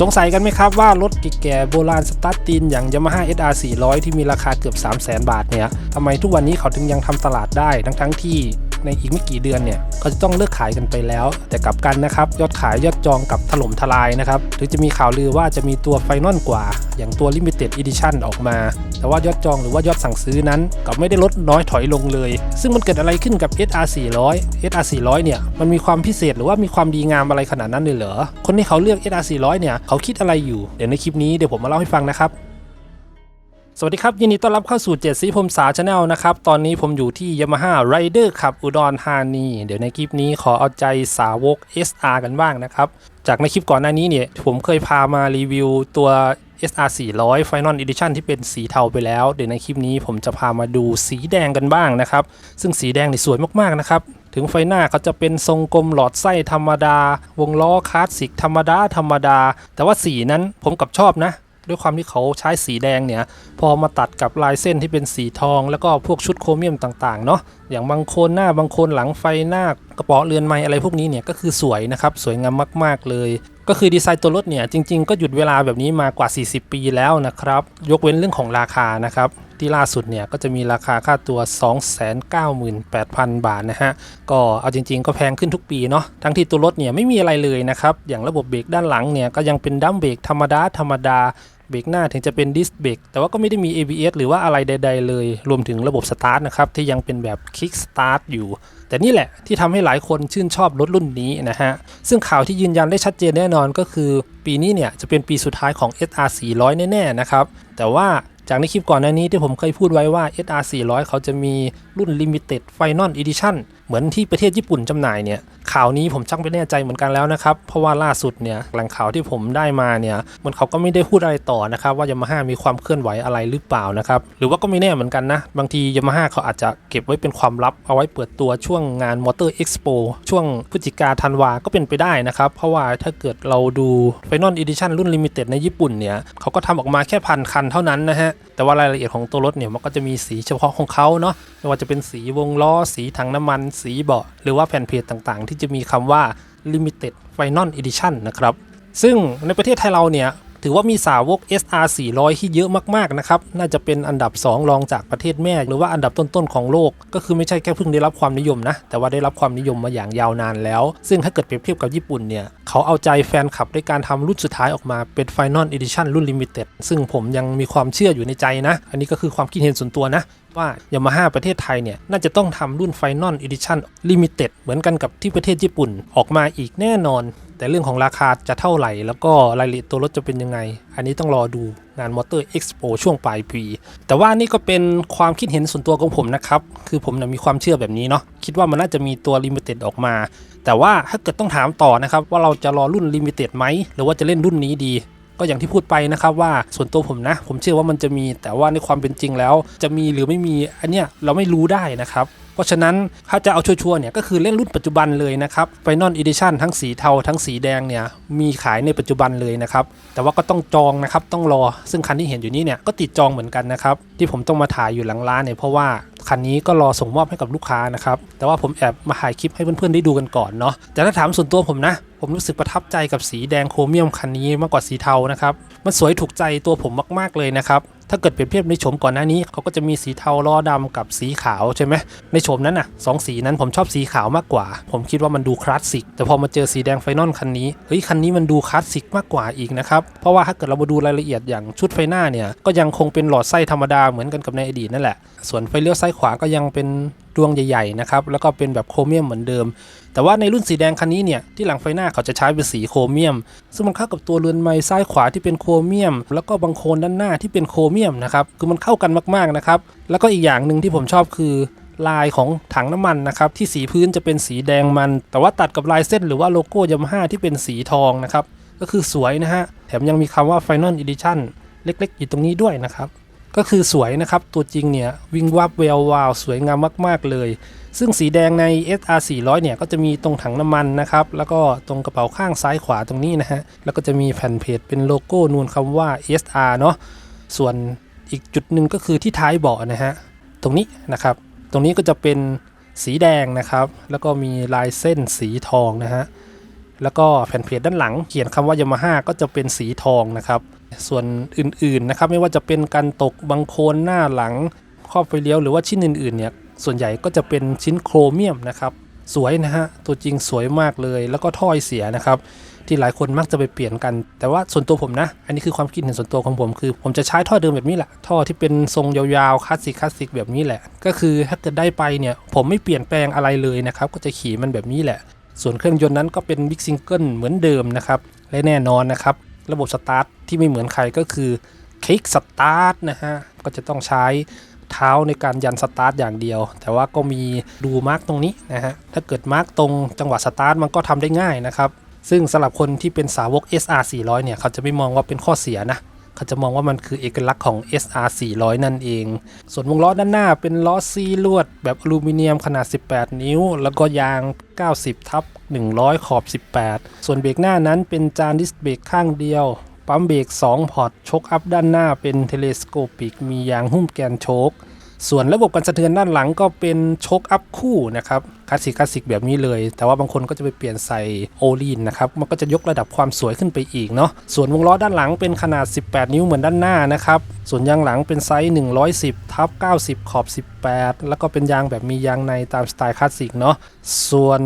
สงสัยกันไหมครับว่ารถแก่โบราณสตาร์ตินอย่าง Yamaha SR 400 ที่มีราคาเกือบ 3 0 0 0 0 0 บาทเนี่ยทำไมทุกวันนี้เขาถึงยังทำตลาดได้ทั้งทั้งที่ ในอีกไม่กี่เดือนเนี่ยเขาจะต้องเลิกขายกันไปแล้ว แต่กลับกันนะครับยอดขายยอดจองกับถล่มทลายนะครับถึงจะมีข่าวลือว่าจะมีตัวไฟนอลกว่า อย่างตัว Limited Edition ออกมา แต่ว่ายอดจองหรือว่ายอดสั่งซื้อนั้นกลับไม่ได้ลดน้อยถอยลงเลย ซึ่งมันเกิดอะไรขึ้นกับ SR 400 SR 400เนี่ยมันมีความพิเศษหรือว่ามีความดีงามอะไรขนาดนั้นเลยเหรอคนที่เขาเลือก SR 400เนี่ยเขาคิดอะไรอยู่เดี๋ยวในคลิปนี้เดี๋ยวผมมาเล่าให้ฟังนะครับ สวัสดีครับ ยินดีต้อนรับเข้าสู่เจ็ดสีพมสาชาแนลนะครับ ตอนนี้ผมอยู่ที่ Yamaha Rider ขับอุดรธานี เดี๋ยวในคลิปนี้ขอเอาใจสาวก SR กันบ้างนะครับ จากในคลิปก่อนหน้านี้เนี่ย ผมเคยพามารีวิวตัว SR 400 Final Edition ที่เป็นสีเทาไปแล้ว เดี๋ยวในคลิปนี้ผมจะพามาดูสีแดงกันบ้างนะครับ ซึ่งสีแดงนี่สวยมากๆนะครับ ถึงไฟหน้าเขาจะเป็นทรงกลมหลอดไส้ธรรมดา วงล้อคลาสสิกธรรมดาธรรมดา แต่ว่าสีนั้นผมกับชอบนะ ด้วยความที่เขาใช้สีแดงเนี่ย พอมาตัดกับลายเส้นที่เป็นสีทอง แล้วก็พวกชุดโครเมียมต่างๆเนาะอย่างบางโคนหน้าบางโคนหลังไฟหน้ากระเป๋อเรือนไม้อะไรพวกนี้เนี่ยก็คือสวยนะครับสวยงามมากๆเลย ก็คือดีไซน์ตัวรถเนี่ยจริงๆ ก็หยุดเวลาแบบนี้มากว่า 40 ปีแล้วนะครับ ยกเว้นเรื่องของราคานะครับที่ล่าสุดเนี่ยก็จะมีราคาค่าตัว 298,000 บาทนะฮะ ก็เอาจริงๆ ก็แพงขึ้นทุกปีเนาะ ทั้งที่ตัวรถเนี่ยไม่มีอะไรเลยนะครับ อย่างระบบเบรกด้านหลังเนี่ยก็ยังเป็นดัมเบรกธรรมดาธรรมดา เบรกหน้าถึงจะเป็นดิสเบรกแต่ว่าก็ไม่ได้มี ABS หรือว่าอะไรใด ๆ เลย รวมถึงระบบสตาร์ทนะครับ ที่ยังเป็นแบบค i กสตาร์ทอยู่ แต่นี่แหละที่ทำให้หลายคนชื่นชอบรถรุ่นนี้นะฮะ ซึ่งข่าวที่ยืนยันได้ชัดเจนแน่นอนก็คือ ปีนี้เนี่ยจะเป็นปีสุดท้ายของ SR 400 แน่ ๆ นะครับ แต่ว่าจากในคลิปก่อนหน้านี้ที่ผมเคยพูดไว้ว่า SR 400 เขาจะมีรุ่น Limited Final Edition เหมือนที่ประเทศญี่ปุ่นจำหน่ายเนี่ยข่าวนี้ผมชักไม่แน่ใจเหมือนกันแล้วนะครับ เพราะว่าล่าสุดเนี่ยแหล่งข่าวที่ผมได้มาเนี่ยมันเขาก็ไม่ได้พูดอะไรต่อนะครับ ว่ายามาฮ่ามีความเคลื่อนไหวอะไรหรือเปล่านะครับหรือว่าก็ไม่แน่เหมือนกันนะ บางทียามาฮ่าเขาอาจจะเก็บไว้เป็นความลับเอาไว้เปิดตัวช่วงงาน Motor Expo ช่วงพฤศจิกาธันวาก็เป็นไปได้นะครับ เพราะว่าถ้าเกิดเราดู Final Edition รุ่น Limited ในญี่ปุ่นเนี่ยเขาก็ทำออกมาแค่พันคันเท่านั้นนะฮะแต่ว่ารายละเอียดของตัวรถเนี่ยมันก็จะมีสีเฉพาะของเขาเนาะไม่ว่าจะเป็นสีวงล้อสีถังน้ำมันสเบาะหรือว่าแผ่นเพจต่างๆ ที่จะมีคำว่า Limited Final Edition นะครับ ซึ่งในประเทศไทยเราเนี่ย ถือว่ามีสาวก SR 400 ที่เยอะมากๆนะครับ น่าจะเป็นอันดับ 2 รองจากประเทศแม่ หรือว่าอันดับต้นๆของโลก ก็คือไม่ใช่แค่เพิ่งได้รับความนิยมนะ แต่ว่าได้รับความนิยมมาอย่างยาวนานแล้ว ซึ่งถ้าเกิดเปรียบเทียบกับญี่ปุ่นเนี่ยเขาเอาใจแฟนคลับด้วยการทำรุ่นสุดท้ายออกมาเป็น Final Edition รุ่น Limited ซึ่งผมยังมีความเชื่ออยู่ในใจนะ อันนี้ก็คือความคิดเห็นส่วนตัวนะ ว่ายามาฮ่าประเทศไทยเนี่ย น่าจะต้องทำรุ่น Final Edition Limited เหมือนกันกับที่ประเทศญี่ปุ่นออกมาอีกแน่นอน แต่เรื่องของราคาจะเท่าไหร่ แล้วก็รายละเอียดตัวรถจะเป็นยังไง อันนี้ต้องรอดูงาน Motor Expo ช่วงปลายปี แต่ว่านี่ก็เป็นความคิดเห็นส่วนตัวของผมนะครับ คือผมนะมีความเชื่อแบบนี้เนาะคิดว่ามันน่าจะมีตัว Limited ออกมา แต่ว่าถ้าเกิดต้องถามต่อนะครับว่าเราจะรอรุ่น Limited ไหมหรือว่าจะเล่นรุ่นนี้ดี ก็อย่างที่พูดไปนะครับว่าส่วนตัวผมนะ ผมเชื่อว่ามันจะมีแต่ว่าในความเป็นจริงแล้ว จะมีหรือไม่มีอันเนี้ยเราไม่รู้ได้นะครับเพราะฉะนั้นถ้าจะเอาชัวร์ๆเนี่ยก็คือเล่นรุ่นปัจจุบันเลยนะครับ Final Edition ทั้งสีเทาทั้งสีแดงเนี่ยมีขายในปัจจุบันเลยนะครับแต่ว่าก็ต้องจองนะครับต้องรอซึ่งคันที่เห็นอยู่นี้เนี่ยก็ติดจองเหมือนกันนะครับที่ผมต้องมาถ่ายอยู่หลังร้านเนี่ยเพราะว่าคันนี้ก็รอส่งมอบให้กับลูกค้านะครับแต่ว่าผมแอบมาถ่ายคลิปให้เพื่อนๆได้ดูกันก่อนเนาะแต่ถ้าถามส่วนตัวผมนะ ผมรู้สึกประทับใจกับสีแดงโครเมียมคันนี้มากกว่าสีเทานะครับ มันสวยถูกใจตัวผมมากๆเลยนะครับ ถ้าเกิดเปรียบเทียบในโฉมก่อนหน้านี้เขาก็จะมีสีเทาล้อดำกับสีขาวใช่ไหมในโฉมนั้นน่ะสองสีนั้นผมชอบสีขาวมากกว่า ผมคิดว่ามันดูคลาสสิกแต่พอมาเจอสีแดงไฟนอลคันนี้เฮ้ยคันนี้มันดูคลาสสิกมากกว่าอีกนะครับเพราะว่าถ้าเกิดเรามาดูรายละเอียดอย่างชุดไฟหน้าเนี่ยก็ยังคงเป็นหลอดไส้ธรรมดาเหมือนกันกับในอดีตนั่นแหละส่วนไฟเลี้ยวซ้ายขวาก็ยังเป็นดวงใหญ่ๆนะครับแล้วก็เป็นแบบโครเมียมเหมือนเดิม แต่ว่าในรุ่นสีแดงคันนี้เนี่ยที่หลังไฟหน้าเขาจะใช้เป็นสีโครเมียม ซึ่งมันเข้ากับตัวเรือนไม้ซ้ายขวาที่เป็นโครเมียม แล้วก็บางโคนด้านหน้าที่เป็นโครเมียมนะครับ คือมันเข้ากันมากๆนะครับ แล้วก็อีกอย่างหนึ่งที่ผมชอบคือลายของถังน้ำมันนะครับที่สีพื้นจะเป็นสีแดงมัน แต่ว่าตัดกับลายเส้นหรือว่าโลโก้ยามาฮ่าที่เป็นสีทองนะครับ ก็คือสวยนะฮะ แถมยังมีคำว่า Final Edition เล็กๆ อยู่ตรงนี้ด้วยนะครับ ก็คือสวยนะครับ ตัวจริงเนี่ย วิงวับแวววาว สวยงามมากๆเลย ซึ่งสีแดงใน SR 400เนี่ย ก็จะมีตรงถังน้ำมันนะครับ แล้วก็ตรงกระเป๋าข้างซ้ายขวาตรงนี้นะฮะ แล้วก็จะมีแผ่นเพจเป็นโลโก้นูนคำว่า SR เนาะ ส่วนอีกจุดหนึ่งก็คือที่ท้ายเบาะนะฮะตรงนี้นะครับ ตรงนี้ก็จะเป็นสีแดงนะครับ แล้วก็มีลายเส้นสีทองนะฮะแล้วก็แผ่นเพจด้านหลัง เขียนคำว่ายามาฮ่าก็จะเป็นสีทองนะครับ ส่วนอื่นๆนะครับ ไม่ว่าจะเป็นการตกบังโคนหน้าหลังครอบไฟเลี้ยวหรือว่าชิ้นอื่นๆเนี่ยส่วนใหญ่ก็จะเป็นชิ้นโครเมียมนะครับ สวยนะฮะตัวจริงสวยมากเลย แล้วก็ถ้อยเสียนะครับ ที่หลายคนมักจะไปเปลี่ยนกัน แต่ว่าส่วนตัวผมนะ อันนี้คือความคิดเห็นส่วนตัวของผมคือ ผมจะใช้ท่อเดิมแบบนี้แหละ ท่อที่เป็นทรงยาวๆคลาสสิกคลาสสิกแบบนี้แหละ ก็คือถ้าเกิดได้ไปเนี่ยผมไม่เปลี่ยนแปลงอะไรเลยนะครับ ก็จะขี่มันแบบนี้แหละ ส่วนเครื่องยนต์นั้นก็เป็นบิ๊กซิงเกิลเหมือนเดิมนะครับ และแน่นอนนะครับ ระบบสตาร์ทที่ไม่เหมือนใครก็คือคลิกสตาร์ทนะฮะ ก็จะต้องใช้เท้าในการยันสตาร์ทอย่างเดียว แต่ว่าก็มีดูมาร์กตรงนี้นะฮะ ถ้าเกิดมาร์กตรงจังหวะสตาร์ทมันก็ทำได้ง่ายนะครับ ซึ่งสำหรับคนที่เป็นสาวก SR 400เนี่ยเขาจะไม่มองว่าเป็นข้อเสียนะเขาจะมองว่ามันคือเอกลักษณ์ของ SR 400 นั่นเอง ส่วนวงล้อด้านหน้าเป็นล้อซีลวด แบบอลูมิเนียมขนาด 18 นิ้ว แล้วก็ยาง 90 ทับ 100 ขอบ 18 ส่วนเบรกหน้านั้นเป็นจานดิสเบรกข้างเดียว ปั๊มเบรก 2 พอร์ตชกอัพด้านหน้าเป็นเทเลสโคปิก มียางหุ้มแกนโชคส่วนระบบการสะเทือนด้านหลังก็เป็นชคอัพคู่นะครับ คลาสสิกคลาสสิกแบบนี้เลย แต่ว่าบางคนก็จะไปเปลี่ยนใส่โอลีนนะครับ มันก็จะยกระดับความสวยขึ้นไปอีกเนาะ ส่วนวงล้อด้านหลังเป็นขนาด 18 นิ้วเหมือนด้านหน้านะครับ ส่วนยางหลังเป็นไซส์ 110ทับ90 ขอบ 18 แล้วก็เป็นยางแบบมียางในตามสไตล์คลาสสิกเนาะ ส่วน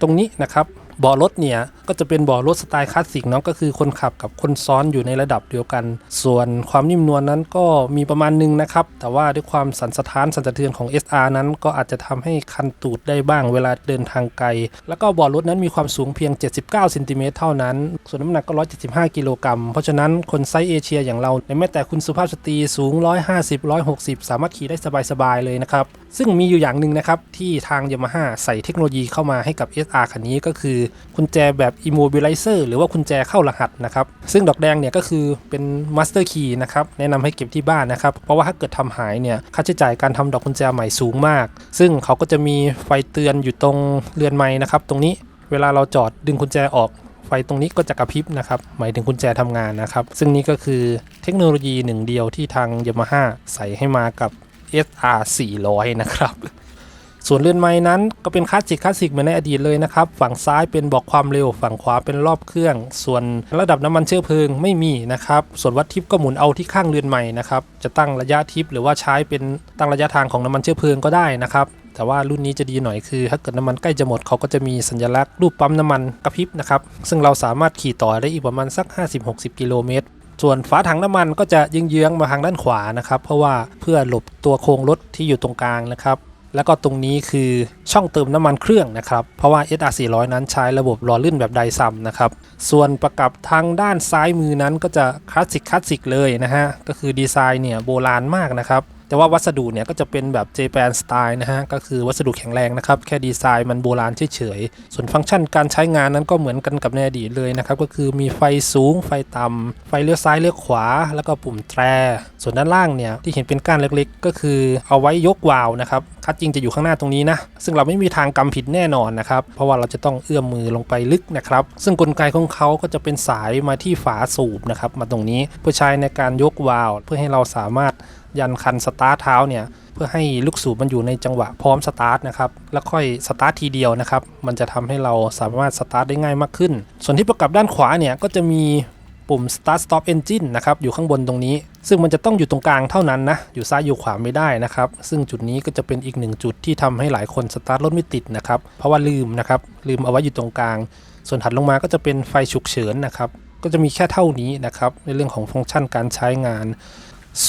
ตรงนี้นะครับ บาะรถเนี่ยก็จะเป็นเบาะรถสไตล์คลาสสิกเนาะก็คือคนขับกับคนซ้อนอยู่ในระดับเดียวกัน ส่วนความนิ่มนวลนั้นก็มีประมาณหนึงนะครับ แต่ว่าด้วยความสันสะท้านสันสะเทือนของ SR นั้น ก็อาจจะทำให้คันตูดได้บ้างเวลาเดินทางไกล แล้วก็เบาะรถนั้นมีความสูงเพียง 79เซนติเมตรเท่านั้น ส่วนน้ำหนักก็ 175 กิโลกรัม เพราะฉะนั้นคนไซส์เอเชียอย่างเราในแม้แต่คุณสุภาพสตรีสูง 150 160 สามารถขี่ได้สบายๆเลยนะครับซึ่งมีอยู่อย่างหนึ่งนะครับที่ทาง Yamaha ใส่เทคโนโลยีเข้ามาให้กับ SR คันนี้ก็คือกุญแจแบบ Immobilizer หรือว่ากุญแจเข้ารหัสนะครับซึ่งดอกแดงเนี่ยก็คือเป็น Master Key นะครับแนะนำให้เก็บที่บ้านนะครับเพราะว่าถ้าเกิดทำหายเนี่ยค่าใช้จ่ายการทำดอกกุญแจใหม่สูงมาก ซึ่งเขาก็จะมีไฟเตือนอยู่ตรงเรือนไม้นะครับตรงนี้เวลาเราจอดดึงกุญแจออกไฟตรงนี้ก็จะกระพริบนะครับ หมายถึงกุญแจทำงานนะครับ ซึ่งนี่ก็คือเทคโนโลยีหนึ่งเดียวที่ทาง Yamaha ใส่ให้มากับ SR 400 นะครับ ส่วนเรือนไม้นั้นก็เป็นคลาสสิกคลาสสิกเหมือนในอดีตเลยนะครับ ฝั่งซ้ายเป็นบอกความเร็ว ฝั่งขวาเป็นรอบเครื่อง ส่วนระดับน้ำมันเชื้อเพลิงไม่มีนะครับ ส่วนวัดทิปก็หมุนเอาที่ข้างเรือนไม้นะครับ จะตั้งระยะทิปหรือว่าใช้เป็นตั้งระยะทางของน้ำมันเชื้อเพลิงก็ได้นะครับแต่ว่ารุ่นนี้จะดีหน่อยคือ ถ้าเกิดน้ำมันใกล้จะหมดเขาก็จะมีสัญลักษณ์รูปปั๊มน้ำมันกระพริบนะครับ ซึ่งเราสามารถขี่ต่อได้อีกประมาณสัก 50-60 กิโลเมตร ส่วนฝาถังน้ำมันก็จะเยื้องมาทางด้านขวานะครับ เพราะว่าเพื่อหลบตัวโครงรถที่อยู่ตรงกลางนะครับ แล้วก็ตรงนี้คือช่องเติมน้ำมันเครื่องนะครับ เพราะว่า SR 400 นั้นใช้ระบบหล่อลื่นแบบไดซัมนะครับ ส่วนประกับทางด้านซ้ายมือนั้นก็จะคลาสสิกคลาสสิกเลยนะฮะ ก็คือดีไซน์เนี่ยโบราณมากนะครับ แต่ว่าวัสดุเนี่ยก็จะเป็นแบบเจแปนสไตล์นะฮะ ก็คือวัสดุแข็งแรงนะครับ แค่ดีไซน์มันโบราณเฉยๆ ส่วนฟังก์ชันการใช้งานนั้นก็เหมือนกันกับในอดีตเลยนะครับ ก็คือมีไฟสูง ไฟต่ำไฟเลี้ยวซ้ายเลี้ยวขวา แล้วก็ปุ่มแตร ส่วนด้านล่างเนี่ยที่เห็นเป็นก้านเล็กๆ ก็คือเอาไว้ยกวาล์วนะครับ คัดจริงจะอยู่ข้างหน้าตรงนี้นะ ซึ่งเราไม่มีทางกำผิดแน่นอนนะครับ เพราะว่าเราจะต้องเอื้อมมือลงไปลึกนะครับ ซึ่งกลไกของเขาก็จะเป็นสายมาที่ฝาสูบนะครับ มาตรงนี้เพื่อใช้ในการยกวาล์วเพื่อให้เราสามารถ ยันคันสตาร์ทเท้าเนี่ยเพื่อให้ลูกสูบมันอยู่ในจังหวะพร้อมสตาร์ทนะครับแล้วค่อยสตาร์ททีเดียวนะครับมันจะทำให้เราสามารถสตาร์ทได้ง่ายมากขึ้น ส่วนที่ประกับด้านขวาเนี่ยก็จะมีปุ่ม start stop engine นะครับอยู่ข้างบนตรงนี้ ซึ่งมันจะต้องอยู่ตรงกลางเท่านั้นนะ อยู่ซ้ายอยู่ขวาไม่ได้นะครับ ซึ่งจุดนี้ก็จะเป็นอีกหนึ่งจุดที่ทำให้หลายคนสตาร์ทรถไม่ติดนะครับ เพราะว่าลืมนะครับ ลืมเอาไว้อยู่ตรงกลาง ส่วนถัดลงมาก็จะเป็นไฟฉุกเฉินนะครับ ก็จะมีแค่เท่านี้นะครับ ในเรื่องของฟังก์ชันการใช้งาน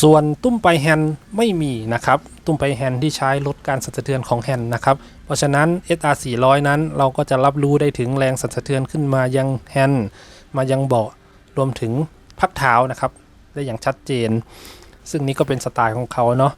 ส่วนตุ้มไปแฮนด์ไม่มีนะครับ ตุ้มไปแฮนด์ที่ใช้ลดการสั่นสะเทือนของแฮนด์นะครับ เพราะฉะนั้น SR 400 นั้นเราก็จะรับรู้ได้ถึงแรงสั่นสะเทือนขึ้นมายังแฮนด์มายังเบาะรวมถึงพักเท้านะครับ ได้อย่างชัดเจน ซึ่งนี้ก็เป็นสไตล์ของเขาเนาะ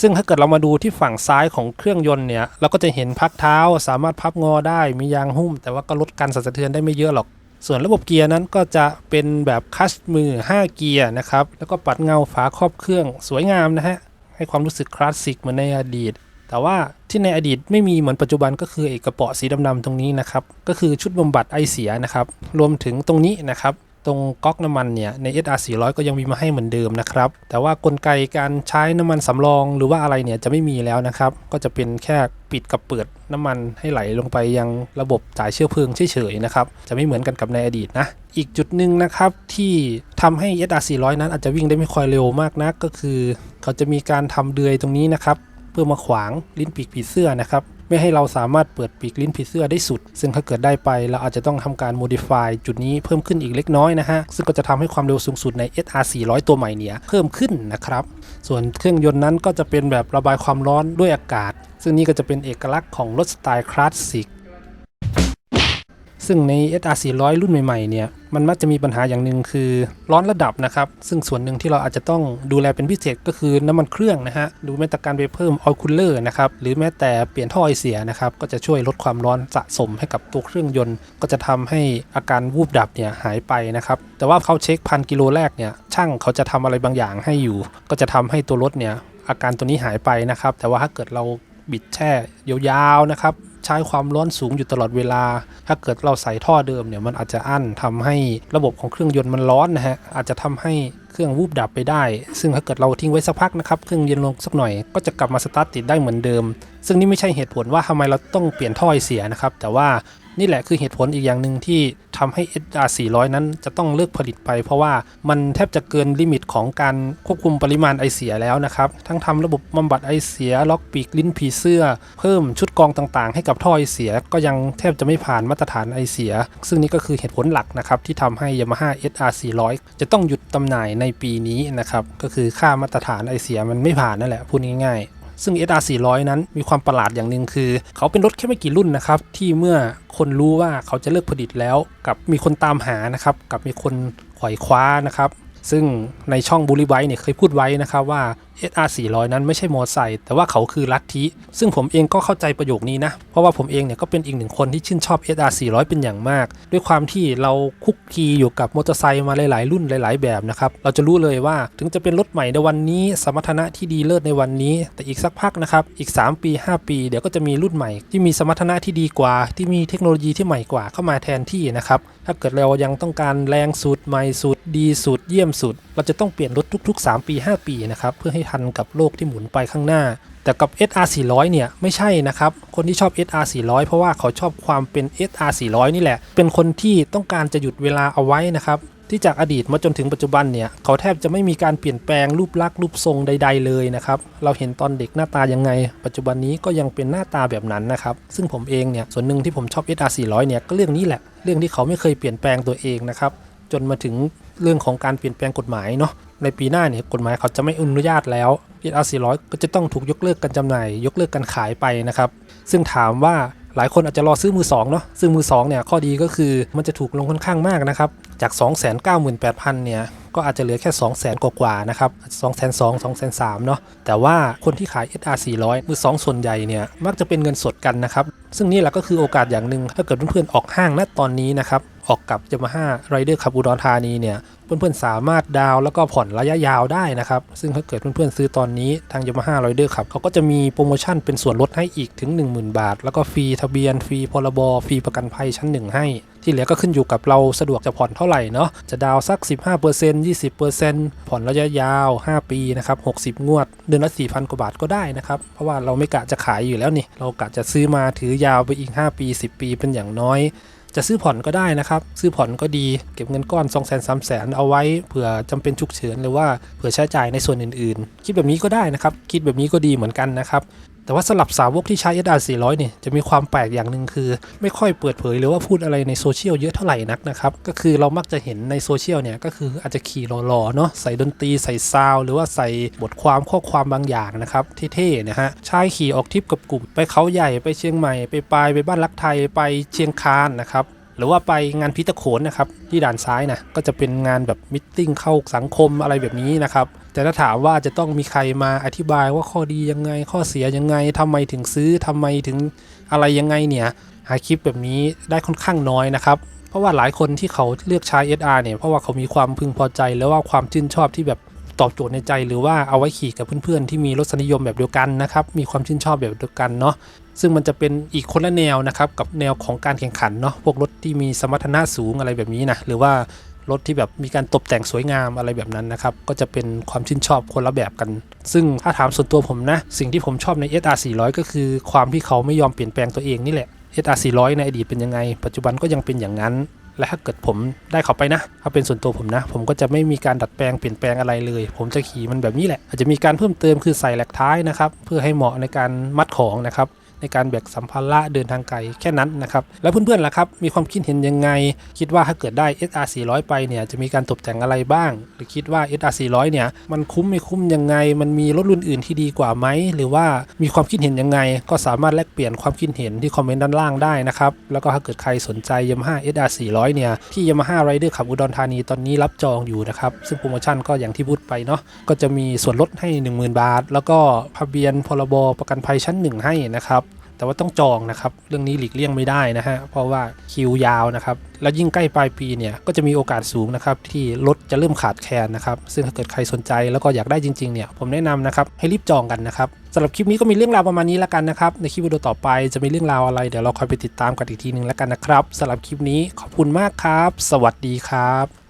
ซึ่งถ้าเกิดเรามาดูที่ฝั่งซ้ายของเครื่องยนต์เนี่ย เราก็จะเห็นพักเท้าสามารถพับงอได้มียางหุ้ม แต่ว่าก็ลดการสั่นสะเทือนได้ไม่เยอะหรอก ส่วนระบบเกียร์นั้นก็จะเป็นแบบคัชมือ 5 เกียร์นะครับ แล้วก็ปัดเงาฝาครอบเครื่องสวยงามนะฮะ ให้ความรู้สึกคลาสสิกเหมือนในอดีต แต่ว่าที่ในอดีตไม่มีเหมือนปัจจุบันก็คือเอกระเป๋อสีดำๆตรงนี้นะครับ ก็คือชุดบำบัดไอเสียนะครับ รวมถึงตรงนี้นะครับ ตรงก๊อกน้ำมันเนี่ยใน SR 400 ก็ยังมีมาให้เหมือนเดิมนะครับ แต่ว่ากลไกการใช้น้ำมันสำรองหรือว่าอะไรเนี่ยจะไม่มีแล้วนะครับ ก็จะเป็นแค่ปิดกับเปิดน้ำมันให้ไหลลงไปยังระบบจ่ายเชื้อเพลิงเฉยๆนะครับ จะไม่เหมือนกันกับในอดีตนะ อีกจุดหนึ่งนะครับที่ทำให้ SR 400 นั้นอาจจะวิ่งได้ไม่ค่อยเร็วมากนัก ก็คือ เขาจะมีการทำเดือยตรงนี้นะครับเพื่อมาขวางลิ้นปีกผีเสื้อนะครับ ไม่ให้เราสามารถเปิดปีกลิ้นผีเสื้อได้สุด ซึ่งถ้าเกิดได้ไปเราอาจจะต้องทำการ modify จุดนี้เพิ่มขึ้นอีกเล็กน้อยนะฮะ ซึ่งก็จะทำให้ความเร็วสูงสุดใน SR 400 ตัวใหม่เนี่ยเพิ่มขึ้นนะครับ ส่วนเครื่องยนต์นั้นก็จะเป็นแบบระบายความร้อนด้วยอากาศ ซึ่งนี่ก็จะเป็นเอกลักษณ์ของรถสไตล์คลาสสิก ซึ่งใน SR 400 รุ่นใหม่ๆเนี่ยมันมักจะมีปัญหาอย่างหนึ่งคือร้อนระดับนะครับ ซึ่งส่วนหนึ่งที่เราอาจจะต้องดูแลเป็นพิเศษก็คือน้ำมันเครื่องนะฮะดูแม้แต่การไปเพิ่มออยล์คูลเลอร์นะครับหรือแม้แต่เปลี่ยนท่อไอเสียนะครับก็จะช่วยลดความร้อนสะสมให้กับตัวเครื่องยนต์ ก็จะทำให้อาการวูบดับเนี่ยหายไปนะครับแต่ว่าเขาเช็คพันกิโลแรกเนี่ยช่างเขาจะทำอะไรบางอย่างให้อยู่ ก็จะทำให้ตัวรถเนี่ยอาการตัวนี้หายไปนะครับแต่ว่าถ้าเกิดเราบิดแช่ยาวๆนะครับ ใช้ความร้อนสูงอยู่ตลอดเวลา ถ้าเกิดเราใส่ท่อเดิมเนี่ยมันอาจจะอั้นทำให้ระบบของเครื่องยนต์มันร้อนนะฮะอาจจะทำให้เครื่องวูบดับไปได้ ซึ่งถ้าเกิดเราทิ้งไว้สักพักนะครับ เครื่องเย็นลงสักหน่อยก็จะกลับมาสตาร์ทติดได้เหมือนเดิม ซึ่งนี่ไม่ใช่เหตุผลว่าทำไมเราต้องเปลี่ยนท่อไอเสียนะครับ แต่ว่า นี่แหละคือเหตุผลอีกอย่างหนึ่งที่ทำให้ SR 400 นั้นจะต้องเลิกผลิตไป เพราะว่ามันแทบจะเกินลิมิตของการควบคุมปริมาณไอเสียแล้วนะครับ ทั้งทำระบบบำบัดไอเสีย ล็อกปีกลิ้นผีเสื้อ เพิ่มชุดกองต่างๆ ให้กับท่อไอเสีย ก็ยังแทบจะไม่ผ่านมาตรฐานไอเสีย ซึ่งนี่ก็คือเหตุผลหลักนะครับที่ทำให้ Yamaha SR 400 จะต้องหยุดจำหน่ายในปีนี้นะครับก็คือค่ามาตรฐานไอเสียมันไม่ผ่านนั่นแหละพูดง่ายๆ ซึ่ง SR 400 นั้นมีความประหลาดอย่างหนึ่งคือ เขาเป็นรถแค่ไม่กี่รุ่นนะครับ ที่เมื่อคนรู้ว่าเขาจะเลิกผลิตแล้ว กับมีคนตามหานะครับ กับมีคนขวอยคว้านะครับ ซึ่งในช่องบูลลี่ไว้เนี่ยเคยพูดไว้นะครับว่า SR 400 นั้นไม่ใช่มอไซค์แต่ว่าเขาคือลัทธิซึ่งผมเองก็เข้าใจประโยคนี้นะ เพราะว่าผมเองเนี่ยก็เป็นอีกหนึ่งคนที่ชื่นชอบ SR 400 เป็นอย่างมาก ด้วยความที่เราคุกคีอยู่กับมอเตอร์ไซค์มาหลาย ๆ รุ่นหลาย ๆ แบบนะครับ เราจะรู้เลยว่าถึงจะเป็นรถใหม่ในวันนี้ สมรรถนะที่ดีเลิศในวันนี้ แต่อีกสักพักนะครับ อีก 3 ปี 5 ปี เดี๋ยวก็จะมีรุ่นใหม่ ที่มีสมรรถนะที่ดีกว่า ที่มีเทคโนโลยีที่ใหม่กว่าเข้ามาแทนที่นะครับถ้าเกิดเรายังต้องการแรงสุดใหม่สุดดีสุดเยี่ยมสุด เราจะต้องเปลี่ยนรถทุก ๆ 3 ปี 5 ปีนะครับเพื่อให้ทันกับโลกที่หมุนไปข้างหน้า แต่กับ SR 400เนี่ยไม่ใช่นะครับ คนที่ชอบ SR 400เพราะว่าเขาชอบความเป็น SR 400นี่แหละ เป็นคนที่ต้องการจะหยุดเวลาเอาไว้นะครับที่จากอดีตมาจนถึงปัจจุบันเนี่ยเขาแทบจะไม่มีการเปลี่ยนแปลงรูปลักษณ์รูปทรงใด ๆ เลยนะครับเราเห็นตอนเด็กหน้าตายังไง ปัจจุบันนี้ก็ยังเป็นหน้าตาแบบนั้นนะครับซึ่งผมเองเนี่ยส่วนหนึ่งที่ผมชอบ SR 400เนี่ยก็เรื่องนี้แหละ เรื่องที่เขาไม่เคยเปลี่ยนแปลงตัวเองนะครับจนมาถึงเรื่องของการเปลี่ยนแปลงกฎหมายเนาะ ในปีหน้าเนี่ยกฎหมายเขาจะไม่อนุญาตแล้ว SR 400 ก็จะต้องถูกยกเลิกการจำหน่าย ยกเลิกการขายไปนะครับ ซึ่งถามว่าหลายคนอาจจะรอซื้อมือสองเนาะซึ่งมือสองเนี่ยข้อดีก็คือมันจะถูกลงค่อนข้างมากนะครับ จาก 298,000เนี่ยก็อาจจะเหลือแค่ 200,000กว่าๆนะครับ202 203เนาะแต่ว่าคนที่ขาย SR 400 มือสองส่วนใหญ่เนี่ยมักจะเป็นเงินสดกันนะครับ ซึ่งนี่แหละก็คือโอกาสอย่างหนึ่งถ้าเกิดเพื่อนๆออกห้างณตอนนี้นะครับ ออกกับ Yamaha Rider ขับอุดรธานีเนี่ยเพื่อนๆสามารถดาวแล้วก็ผ่อนระยะยาวได้นะครับ ซึ่งถ้าเกิดเพื่อนๆซื้อตอนนี้ทาง Yamaha Rider ขับเขาก็จะมีโปรโมชั่นเป็นส่วนลดให้อีกถึง 10,000 บาท แล้วก็ฟรีทะเบียนฟรีพรบฟรีประกันภัยชั้นหนึ่งให้ ที่เหลือก็ขึ้นอยู่กับเราสะดวกจะผ่อนเท่าไหร่เนาะจะดาวน์สัก 15% 20%ผ่อนระยะยาว 5 ปีนะครับ60 งวด เดือนละ 4,000 กว่าบาทก็ได้นะครับเพราะว่าเราไม่กะจะขายอยู่แล้วนี่เรากะจะซื้อมาถือยาวไปอีก 5 ปี 10 ปีเป็นอย่างน้อย จะซื้อผ่อนก็ได้นะครับ ซื้อผ่อนก็ดีเก็บเงินก้อน2 0 0 0 0 0 3 0 0 0เอาไว้เผื่อจำเป็นฉุกเฉินหรือว่าเผื่อใช้จ่ายในส่วนอื่นๆ คิดแบบนี้ก็ได้นะครับ คิดแบบนี้ก็ดีเหมือนกันนะครับ แต่ว่าสลับสาวกที่ใช้ SR 400 เนี่ยจะมีความแปลกอย่างหนึ่งคือ ไม่ค่อยเปิดเผยหรือว่าพูดอะไรในโซเชียลเยอะเท่าไหร่นักนะครับก็คือเรามักจะเห็นในโซเชียลเนี่ยก็คืออาจจะขี่หล่อๆเนาะใส่ดนตรีใส่ซาวหรือว่าใส่บทความข้อความบางอย่างนะครับเท่ๆนะฮะใช้ขี่ออกทริปกับกลุ่มไปเขาใหญ่ไปเชียงใหม่ไปปลายไปบ้านรักไทยไปเชียงคานนะครับหรือว่าไปงานพิตะโขนนะครับที่ด่านซ้ายนะก็จะเป็นงานแบบมิทติ้งเข้าสังคมอะไรแบบนี้นะครับ แต่ถ้าถามว่าจะต้องมีใครมาอธิบายว่าข้อดียังไง ข้อเสียยังไงทำไมถึงซื้อทำไมถึงอะไรยังไงเนี่ย หาคลิปแบบนี้ได้ค่อนข้างน้อยนะครับ เพราะว่าหลายคนที่เขาเลือกใช้ SR เนี่ย เพราะว่าเขามีความพึงพอใจแล้วว่าความชื่นชอบที่แบบตอบโจทย์ในใจหรือว่าเอาไว้ขี่กับเพื่อนๆที่มีรสนิยมแบบเดียวกันนะครับ มีความชื่นชอบแบบเดียวกันเนาะซึ่งมันจะเป็นอีกคนละแนวนะครับกับแนวของการแข่งขันเนาะพวกรถที่มีสมรรถนะสูงอะไรแบบนี้นะหรือว่า รถที่แบบมีการตกแต่งสวยงามอะไรแบบนั้นนะครับ ก็จะเป็นความชื่นชอบคนละแบบกัน ซึ่งถ้าถามส่วนตัวผมนะ สิ่งที่ผมชอบใน SR 400ก็คือความที่เขาไม่ยอมเปลี่ยนแปลงตัวเองนี่แหละ SR 400ในอดีตเป็นยังไง ปัจจุบันก็ยังเป็นอย่างนั้น และถ้าเกิดผมได้เขาไปนะถ้าเป็นส่วนตัวผมนะ ผมก็จะไม่มีการดัดแปลงเปลี่ยนแปลงอะไรเลย ผมจะขี่มันแบบนี้แหละ อาจจะมีการเพิ่มเติมคือใส่แหลกท้ายนะครับ เพื่อให้เหมาะในการมัดของนะครับ ในการแบกสัมภาระเดินทางไกลแค่นั้นนะครับแล้วเพื่อนๆล่ะครับมีความคิดเห็นยังไง คิดว่าถ้าเกิดได้ SR 400ไปเนี่ยจะมีการตกแต่งอะไรบ้าง หรือคิดว่า SR 400เนี่ยมันคุ้มไม่คุ้มยังไง มันมีรถรุ่นอื่นที่ดีกว่าไหมหรือว่ามีความคิดเห็นยังไง ก็สามารถแลกเปลี่ยนความคิดเห็นที่คอมเมนต์ด้านล่างได้นะครับแล้วก็ถ้าเกิดใครสนใจ Yamaha SR 400เนี่ยที่ Yamaha Rider ขับอุดรธานีตอนนี้รับจองอยู่นะครับซึ่งโปรโมชั่นก็อย่างที่พูดไปเนาะก็จะมีส่วนลดให้ 10,000 บาท แล้วก็ทะเบียนพรบประกันภัยชั้น 1 ให้นะครับ แต่ว่าต้องจองนะครับ เรื่องนี้หลีกเลี่ยงไม่ได้นะฮะ เพราะว่าคิวยาวนะครับ แล้วยิ่งใกล้ปลายปีเนี่ย ก็จะมีโอกาสสูงนะครับ ที่รถจะเริ่มขาดแคลนนะครับ ซึ่งถ้าเกิดใครสนใจแล้วก็อยากได้จริงๆเนี่ย ผมแนะนำนะครับ ให้รีบจองกันนะครับสำหรับคลิปนี้ก็มีเรื่องราวประมาณนี้แล้วกันนะครับ ในคลิปวิดีโอต่อไปจะมีเรื่องราวอะไร เดี๋ยวเราคอยไปติดตามกันอีกทีหนึ่งแล้วกันนะครับสำหรับคลิปนี้ขอบคุณมากครับ สวัสดีครับ